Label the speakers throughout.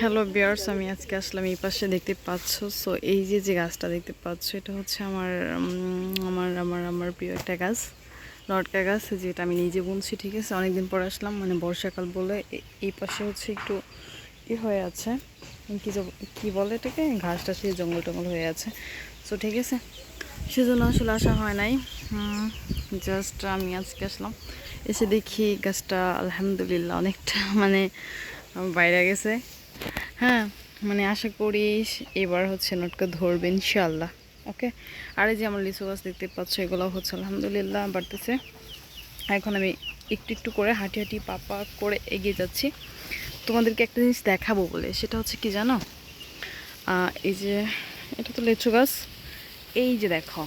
Speaker 1: Hello বিয়ার্স আমি আজকে আসলাম এই পাশে, দেখতে পাচ্ছ? সো এই যে যে গাছটা দেখতে পাচ্ছ, এটা হচ্ছে আমার আমার আমার আমার প্রিয় একটা গাছ লটকা গাছ যেটা আমি নিজে বুনছি, ঠিক আছে? অনেকদিন পর আসলাম মানে বর্ষাকাল বলে এই পাশে হচ্ছে একটু ই হয়ে আছে, কী কী বলে এটাকে? ঘাস টাস জঙ্গল টঙ্গল হয়ে আছে। সো ঠিক আছে? সেজন্য আসলে আসা হয় নাই। জাস্ট আমি আজকে আসলাম, এসে দেখি গাছটা আলহামদুলিল্লাহ অনেকটা মানে বাইরে গেছে। হ্যাঁ মানে আশা করি এবার হচ্ছে নটকা ধরবে ইনশাল্লাহ ওকে? আর যে আমার লিচু গাছ দেখতে পাচ্ছ, এগুলো হচ্ছে আলহামদুলিল্লাহ বাড়তেছে। এখন আমি একটু একটু করে হাঁটি হাঁটি পাপা করে এগিয়ে যাচ্ছি। তোমাদেরকে একটা জিনিস দেখাবো বলে, সেটা হচ্ছে কি জানো? এই যে, এটা তো লিচু গাছ। এই যে দেখো,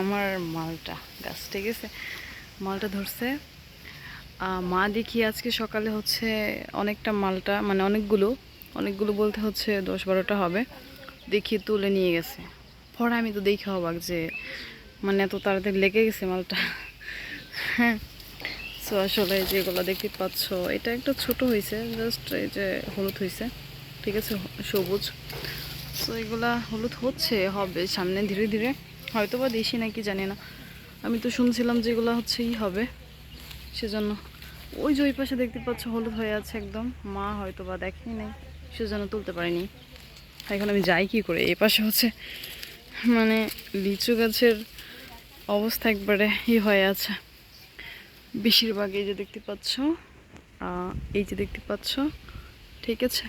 Speaker 1: আমার মালটা, গাছ, ঠিক আছে? মালটা ধরছে। মা দেখি আজকে সকালে হচ্ছে অনেকটা মালটা মানে অনেকগুলো অনেকগুলো বলতে হচ্ছে, দশ বারোটা হবে। দেখি তুলে নিয়ে গেছে। পরে আমি তো দেখি অবাক যে মানে এত তাড়াতাড়ি লেগে গেছে মালটা। হ্যাঁ সো আসলে যেগুলো দেখতে পাচ্ছ, এটা একটা ছোট হয়েছে জাস্ট এই যে হলুদ হয়েছে ঠিক আছে, সবুজ। সো এগুলা হলুদ হচ্ছে, হবে সামনে ধীরে ধীরে। হয়তো বা দেশি নাকি, জানি না। আমি তো শুনছিলাম যে এগুলো হচ্ছে ই হবে, সেজন্য। ওই যে ওই পাশে দেখতে পাচ্ছ, হলুদ হয়ে আছে একদম। মা হয়তো বা দেখেই নাই। সেজন্য তুলতে পারিনি। এখন আমি যাই কি করে? এই পাশে হচ্ছে মানে লিচু গাছের অবস্থা একবারে ই হয়ে আছে। বেশিরভাগ এই যে দেখতে পাচ্ছ এই যে দেখতে পাচ্ছ, ঠিক আছে?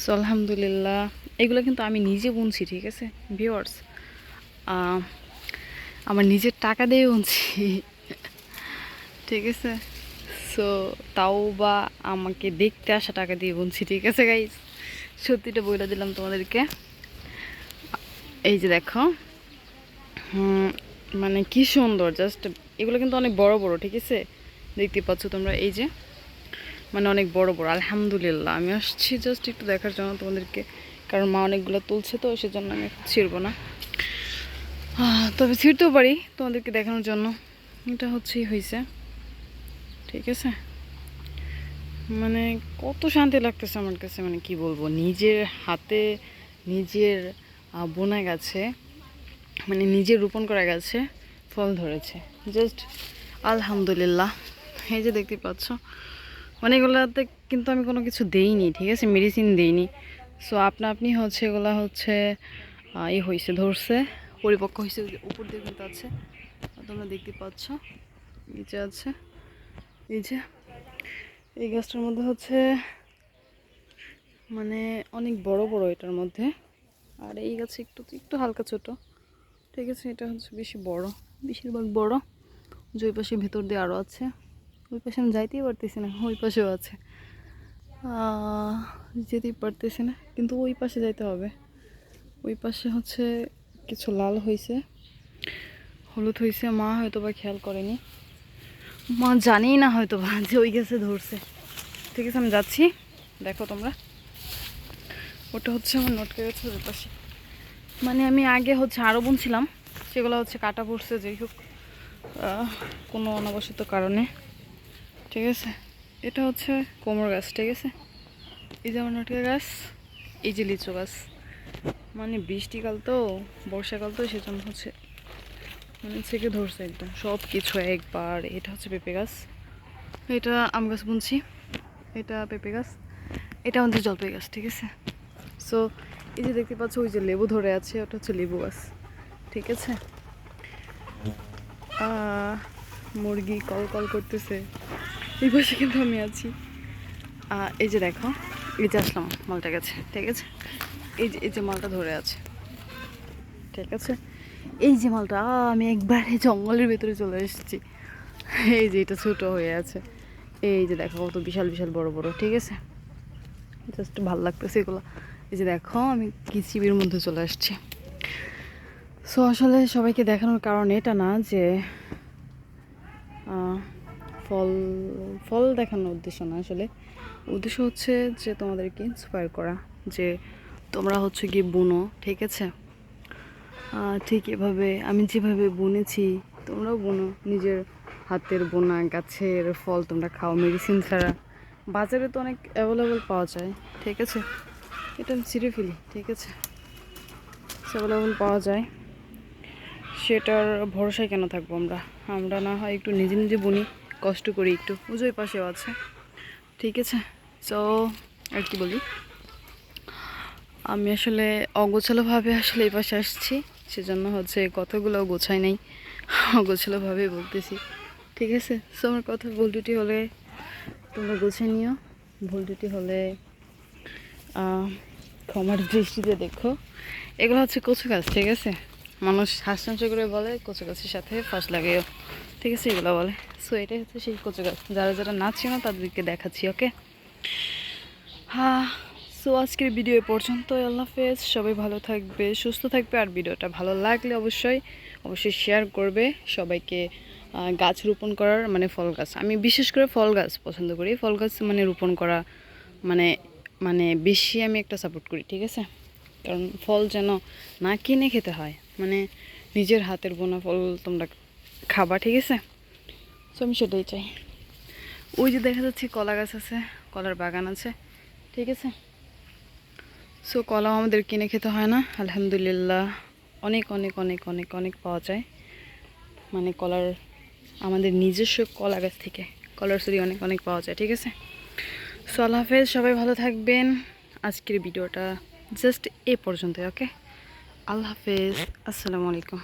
Speaker 1: সো আলহামদুলিল্লাহ। এগুলো কিন্তু আমি নিজে বুনছি, ঠিক আছে? ভিওয়ার্স আমার নিজের টাকা দিয়ে বুনছি। ঠিক আছে? সো তাও বা আমাকে দেখতে আসা টাকা দিয়ে বুনছি ঠিক আছে গাইজ সত্যিটা বলে দিলাম তোমাদেরকে। এই যে দেখো মানে কি সুন্দর জাস্ট এগুলো কিন্তু অনেক বড় বড়, ঠিক আছে? দেখতে পাচ্ছ তোমরা, এই যে মানে অনেক বড় বড়, আলহামদুলিল্লাহ। আমি আসছি জাস্ট একটু দেখার জন্য তোমাদেরকে, কারণ মা অনেকগুলো তুলছে তো, সেজন্য আমি ছিড়বো না। তবে ছিঁড়তেও পারি তোমাদেরকে দেখানোর জন্য। এটা হচ্ছেই হয়েছে ঠিক আছে? মানে কত শান্তি লাগতেছে আমার কাছে মানে কি বলব? নিজের হাতে নিজের বোনা গাছে মানে নিজের রোপণ করা গাছে, ফল ধরেছে। জাস্ট আলহামদুলিল্লাহ। এই যে দেখতে পাচ্ছ মানে এগুলাতে কিন্তু আমি কোনো কিছু দেইনি, ঠিক আছে? মেডিসিন দেইনি। সো আপনা আপনি হচ্ছে এগুলা হচ্ছে ই হয়েছে ধরছে, পরিপক্ক হয়েছে উপর দিয়ে কিন্তু আছে। তোমরা দেখতে পাচ্ছ, নিচে আছে। এই যে, এই গাছটার মধ্যে হচ্ছে মানে অনেক বড় বড় এটার মধ্যে। আর এই গাছে একটু একটু হালকা ছোট। ঠিক আছে, এটা হচ্ছে বেশি বড়, বেশিরভাগ বড়। যে ওই পাশে ভেতর দিয়ে আরও আছে। ওই পাশে আমি যাইতেই পারতেছি না, ওই পাশেও আছে। যেতেই পারতেছি না, কিন্তু ওই পাশে যাইতে হবে। ওই পাশে হচ্ছে কিছু লাল হয়েছে হলুদ হয়েছে মা হয়তো বা খেয়াল করেনি। মা জানেই না হয়তো বা যে ওই গেছে ধরছে। ঠিক আছে, আমি যাচ্ছি। দেখো তোমরা। ওটা হচ্ছে আমার নটকে গেছে ওই পাশে। মানে আমি আগে হচ্ছে আরও বুনছিলাম সেগুলো হচ্ছে কাটা পড়ছে, যাই হোক কোনো অনাবশ্যত কারণে। ঠিক আছে? এটা হচ্ছে কোমর গাছ, ঠিক আছে? এই যে আমার নটকে গাছ, এই যে লিচু গাছ। মানে বৃষ্টিকাল তো, বর্ষাকাল তো, সেজন্য হচ্ছে মানে থেকে ধরছে একদম সব কিছু একবার, এটা হচ্ছে পেঁপে গাছ। এটা আম গাছ বুনছি। এটা পেঁপে গাছ। এটা আমাদের জলপাই গাছ, ঠিক আছে? সো এই যে দেখতে পাচ্ছ, ওই যে লেবু ধরে আছে, ওটা হচ্ছে লেবু গাছ, ঠিক আছে? মুরগি কল কল করতেছে। এই পাশে কিন্তু আমি আছি। এই যে দেখো, এই যে আসলাম, মালটা গেছে, ঠিক আছে? এই যে এই যে মালটা ধরে আছে, ঠিক আছে? এই যে মালটা, আমি একবারে জঙ্গলের ভেতরে চলে এসেছি। এই যে এটা ছোটো হয়ে আছে। এই যে দেখো, কত বিশাল বিশাল, বড় বড়, ঠিক আছে? জাস্ট ভালো লাগতেছে এগুলো। এই যে দেখো, আমি কিচিবির মধ্যে চলে আসছি। সো আসলে সবাইকে দেখানোর কারণ এটা না যে ফল ফল দেখানোর উদ্দেশ্য না আসলে। উদ্দেশ্য হচ্ছে যে তোমাদেরকে ইন্সপায়ার করা যে তোমরা হচ্ছে গিয়ে বুনো, ঠিক আছে? ঠিক এভাবে আমি যেভাবে বুনেছি, তোমরাও বুনো। নিজের হাতের বোনা, গাছের ফল তোমরা খাও মেডিসিন ছাড়া। বাজারে তো অনেক অ্যাভেলেবল পাওয়া যায়, ঠিক আছে? এটা আমি ছিঁড়ে ফেলি, ঠিক আছে? অ্যাভেলেবল পাওয়া যায়। সেটার ভরসায় কেন থাকব আমরা? আমরা না হয় একটু নিজে নিজে বুনি, কষ্ট করি একটু। পুজোয় পাশেও আছে, ঠিক আছে? সো আর কি বলি? আমি আসলে অগোছালোভাবে আসলে এই পাশে আসছি। সেজন্য হচ্ছে কথাগুলো গোছাই নাই অগোছালোভাবে বলতেছি। ঠিক আছে? সো আমার কথা ভুল ত্রুটি হলে তোমরা গুছিয়ে নিও। ভুল ত্রুটি হলে ক্ষমার দৃষ্টিতে দেখো। এগুলো হচ্ছে কচু গাছ, ঠিক আছে? মানুষ হাসতাংশ করে বলে, কচু গাছের সাথে ফাঁস লাগেও ঠিক আছে? এগুলো বলে। সো এটাই হচ্ছে সেই কচু গাছ। যারা যারা না, তাদেরকে দেখাচ্ছি ওকে হ্যাঁ সো আজকের ভিডিও পর্যন্ত আল্লাহ হাফেজ। সবাই ভালো থাকবে, সুস্থ থাকবে আর ভিডিওটা ভালো লাগলে অবশ্যই অবশ্যই শেয়ার করবে সবাইকে গাছ রোপণ করার মানে ফল গাছ। আমি বিশেষ করে ফল গাছ পছন্দ করি। ফল গাছ মানে রোপণ করা মানে মানে বেশি আমি একটা সাপোর্ট করি, ঠিক আছে? কারণ ফল যেন না কিনে খেতে হয় মানে নিজের হাতের বোনা ফল তোমরা খাবা, ঠিক আছে? সো আমি সেটাই চাই। ওই যে দেখা যাচ্ছে কলা গাছ আছে, কলার বাগান আছে, ঠিক আছে? সো কলাও আমাদের কিনে খেতে হয় না, আলহামদুলিল্লাহ। অনেক অনেক অনেক অনেক অনেক পাওয়া যায়। মানে কলার আমাদের নিজস্ব কলা গাছ থেকে। কলার সরি অনেক অনেক পাওয়া যায়, ঠিক আছে? সো আল্লাহ হাফেজ, সবাই ভালো থাকবেন। আজকের ভিডিওটা জাস্ট এ পর্যন্ত ওকে আল্লাহ হাফেজ, আসসালামু আলাইকুম।